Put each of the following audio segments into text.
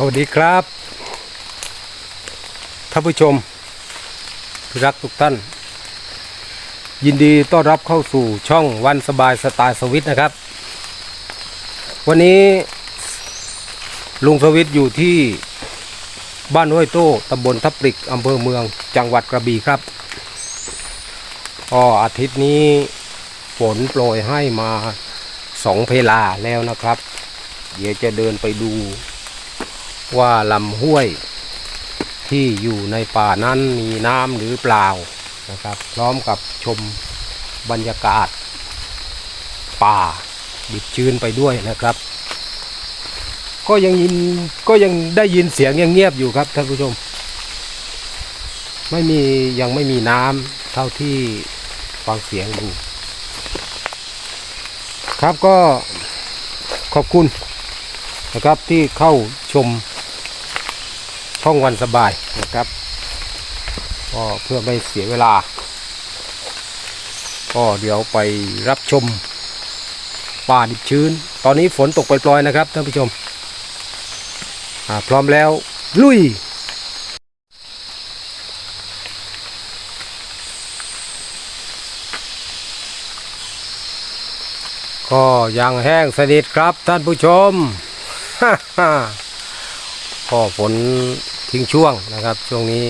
สวัสดีครับท่านผู้ชมที่รักทุกท่าน ยินดีต้อนรับเข้าสู่ช่องวันสบายสไตล์สวิตนะครับ วันนี้ลุงสวิตอยู่ที่บ้านห้วยโต้ตำบลทับปริกอำเภอเมืองจังหวัดกระบี่ครับก็อาทิตย์นี้ฝนโปรยให้มาสองเพลาแล้วนะครับ เดี๋ยวจะเดินไปดู ว่าลำห้วยที่อยู่ในป่านั้นมีน้ำหรือเปล่านะครับ พร้อมกับชมบรรยากาศ ป่าดิบชื้นไปด้วยนะครับ ก็ยังยินก็ยังได้ยินเสียงยังเงียบอยู่ครับท่านผู้ชม ไม่มียังไม่มีน้ำเท่าที่ฟังเสียงดูครับก็ขอบคุณนะครับที่เข้าชม ช่องวันสบายนะครับก็เพื่อไม่เสียเวลา ก็เดี๋ยวไปรับชมป่าดิบชื้น ตอนนี้ฝนตกปล่อยๆนะครับท่านผู้ชมพร้อมแล้วลุยก็ยังแห้งสนิทครับท่านผู้ชมก็ฝน ทิ้งช่วงนะครับช่วงนี้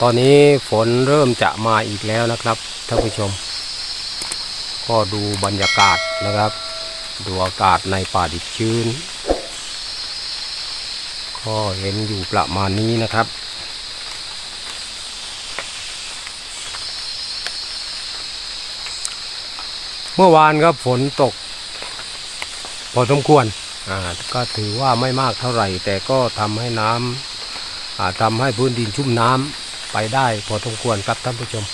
ตอนนี้ฝนเริ่มจะมาอีกแล้วนะครับท่านผู้ชม ก็ดูบรรยากาศนะครับ ดูอากาศในป่าดิบชื้น ก็เห็นอยู่ประมาณนี้นะครับเมื่อวานครับฝนตก พอสมควร ก็ถือว่าไม่มากเท่าไหร่ แต่ก็ทำให้น้ำอ่าทำให้พื้นดินชุ่มน้ำไปได้พอสมควรครับท่านผู้ชม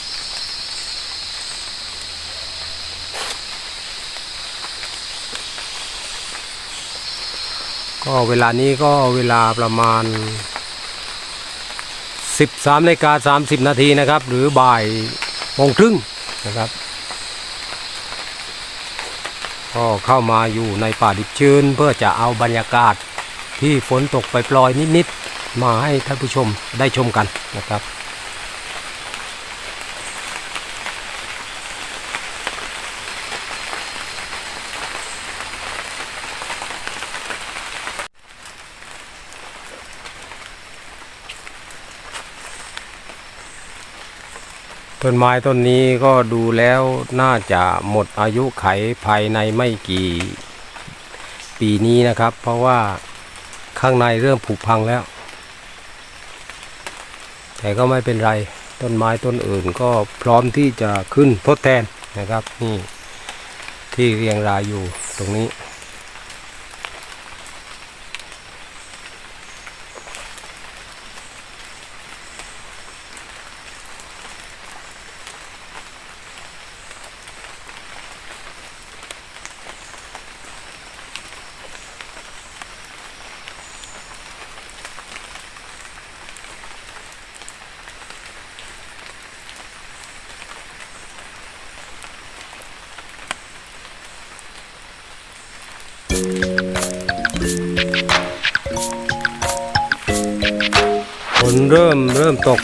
ก็เวลานี้ก็เวลาประมาณ 13นาฬิกา30 นาทีนะครับ หรือบ่ายโมงครึ่งนะครับ ก็เข้ามาอยู่ในป่าดิบชื้น เพื่อจะเอาบรรยากาศที่ฝนตกไปปลอยนิดๆมาให้ท่านผู้ชมได้ชมกันนะครับ ต้นไม้ต้นนี้ก็ดูแล้วน่าจะหมดอายุไขภายในไม่กี่ปีนี้นะครับ เพราะว่าข้างในเริ่มผุพังแล้ว แต่ก็ไม่เป็นไรต้นไม้ต้นอื่นก็พร้อมที่จะขึ้นทดแทนนะครับนี่ที่เรียงรายอยู่ตรงนี้ เริ่มเริ่มตก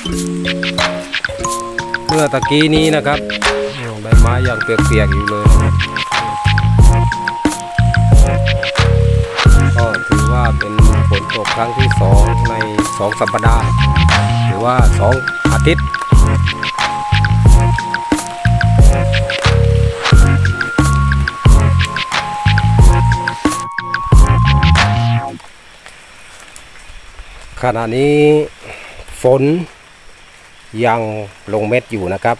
เมื่อตะกี้นี้นะครับใบไม้ยังเปียกๆอยู่เลยนะครับก็ถือว่าเป็นฝนตกครั้งที่สองในสองสัปดาห์หรือว่าสองอาทิตย์ขณะนี้ ฝนยังลงเม็ดอยู่นะครับ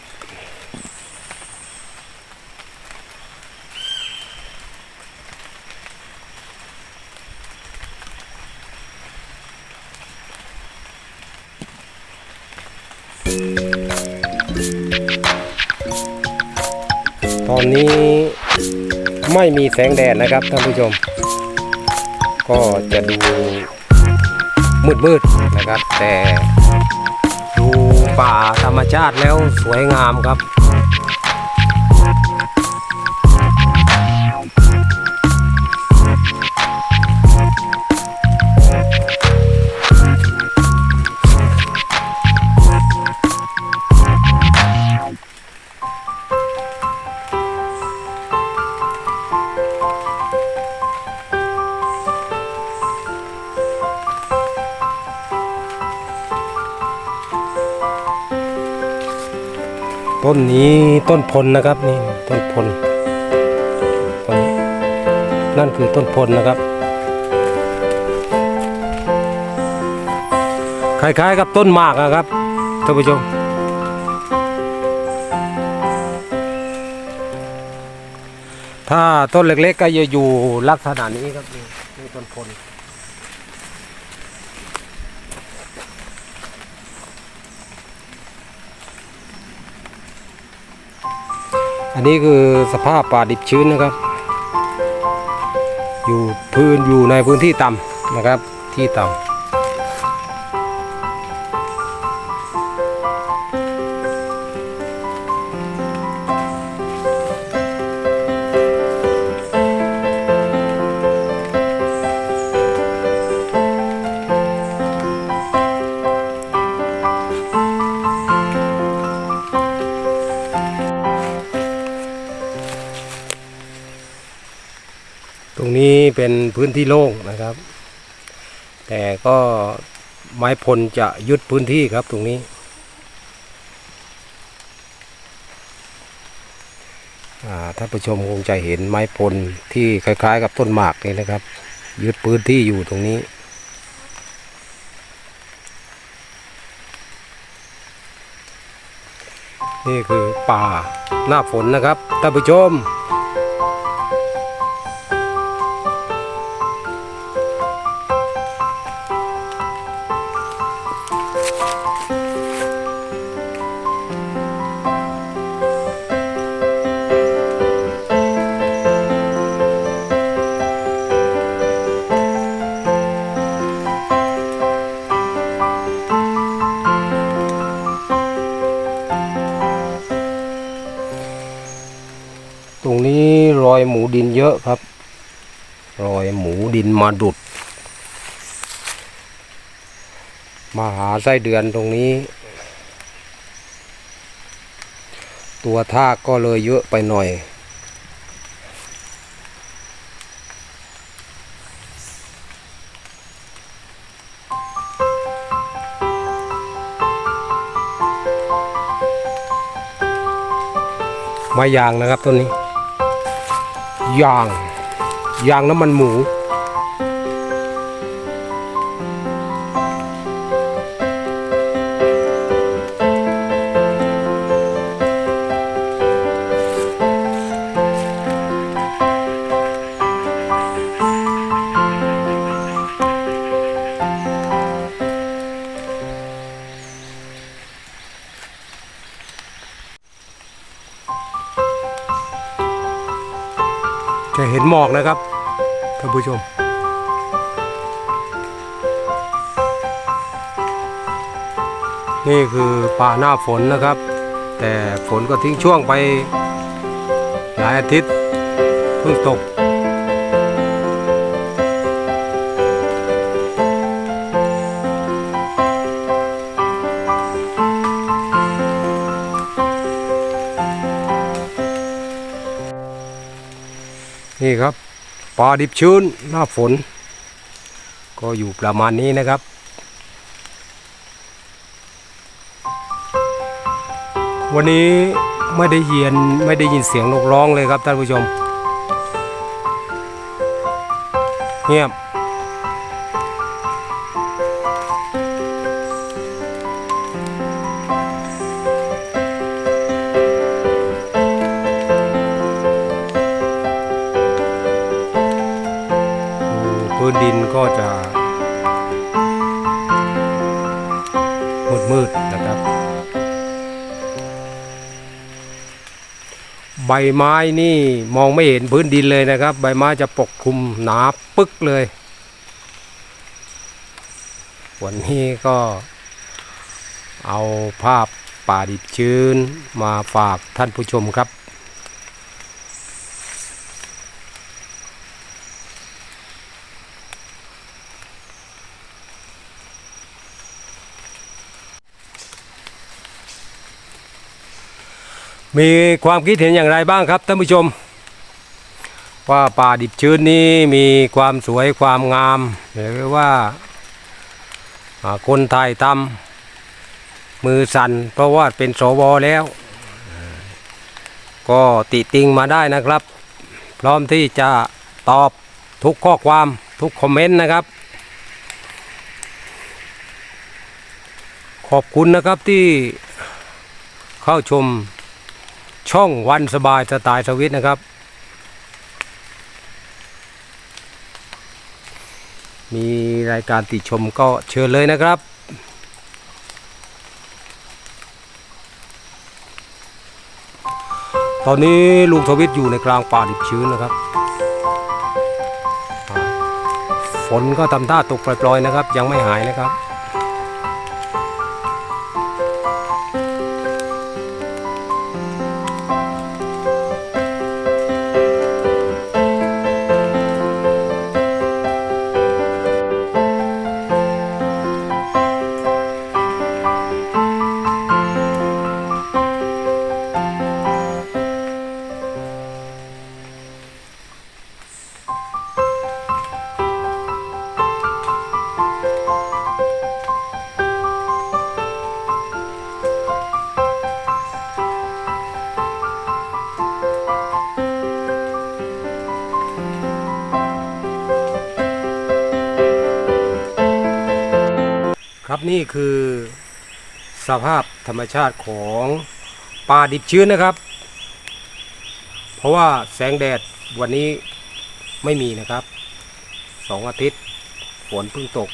ตอนนี้ไม่มีแสงแดดนะครับท่านผู้ชม ก็จะดูมืดๆนะครับแต่ ดูป่าธรรมชาติแล้วสวยงามครับ ต้นนี้ต้นพลนะครับนี่ต้นพลต้นนี้นั่นคือต้นพลนะครับคล้ายๆกับต้นหมากนะครับท่านผู้ชมถ้าต้นเล็กๆก็จะอยู่ลักษณะนี้ครับนี่ต้นพล อันนี้คือสภาพป่าดิบชื้นนะครับ อยู่พื้นอยู่ในพื้นที่ต่ำนะครับที่ต่ำ เป็นพื้นที่โล่งนะครับ แต่ก็ไม้พลจะยึดพื้นที่ครับตรงนี้อ่าท่านผู้ชมคงจะเห็นไม้พลที่คล้าย ๆ กับต้นหมากนี่นะครับ ยึดพื้นที่อยู่ตรงนี้นี่คือป่าหน้าฝนนะครับท่านผู้ชม อยหมูดินเยอะครับ รอยหมูดินมาดุด มาหาไส้เดือนตรงนี้ ตัวทากก็เลยเยอะไปหน่อยไม้ยางนะครับต้นนี้ ยาง ยางน้ำมันหมู อกนะครับท่านผู้ชม นี่คือป่าหน้าฝนนะครับ แต่ฝนก็ทิ้งช่วงไปหลายอาทิตย์เพิ่งตก นี่ครับป่าดิบชื้นหน้าฝน ก็อยู่ประมาณนี้นะครับวันนี้ไม่ได้เยียนไม่ได้ยินเสียงนกร้องเลยครับท่านผู้ชม เงียบ นดินก็จะมืดมืดๆนะครับ ใบไม้นี่มองไม่เห็นพื้นดินเลยนะครับ ใบไม้จะปกคลุมหนาปึ๊กเลย วันนี้ก็เอาภาพป่าดิบชื้นมาฝากท่านผู้ชมครับ มีความคิดเห็นอย่างไรบ้างครับท่านผู้ชม ว่าป่าดิบชื้นนี้มีความสวยความงาม หรือว่าคนไทยทำมือสั่นเพราะว่าเป็นสวแล้ว ก็ติติงมาได้นะครับ พร้อมที่จะตอบทุกข้อความทุกคอมเมนต์นะครับ ขอบคุณนะครับที่เข้าชม ช่องวันสบายสไตล์สวิตนะครับ มีรายการติชมก็เชิญเลยนะครับ ตอนนี้ลุงทวิตอยู่ในกลางป่าดิบชื้นนะครับ ฝนก็ทำท่าตกปล่อยๆนะครับ ยังไม่หายนะครับ คือสภาพธรรมชาติของป่าดิบชื้นนะครับ เพราะว่าแสงแดดวันนี้ไม่มีนะครับสองอาทิตย์ฝนเพิ่งตก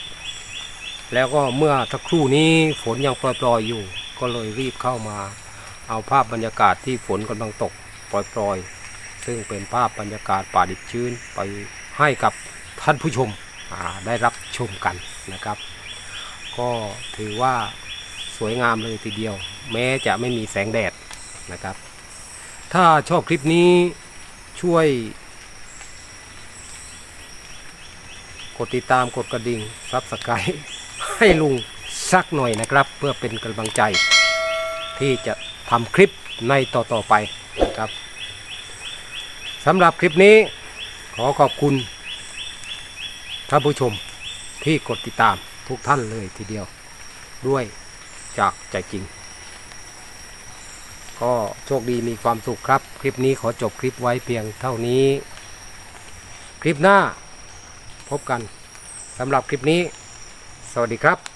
แล้วก็เมื่อสักครู่นี้ฝนยังปล่อยๆอยู่ ก็เลยรีบเข้ามาเอาภาพบรรยากาศที่ฝนกำลังตกปล่อยๆ ซึ่งเป็นภาพบรรยากาศป่าดิบชื้นไปให้กับท่านผู้ชมได้รับชมกันนะครับ ก็ถือว่าสวยงามเลยทีเดียว แม้จะไม่มีแสงแดดนะครับ ถ้าชอบคลิปนี้ช่วย กดติดตามกดกระดิ่งซับสไครต์ให้ลุงสักหน่อยนะครับ เพื่อเป็นกำลังใจ ที่จะทำคลิปในต่อๆไปนะครับสำหรับคลิปนี้ขอขอบคุณท่านผู้ชมที่กดติดตาม ทุกท่านเลยทีเดียว ด้วยจากใจจริง ก็โชคดีมีความสุขครับ คลิปนี้ขอจบคลิปไว้เพียงเท่านี้ คลิปหน้าพบกันสำหรับคลิปนี้ สวัสดีครับ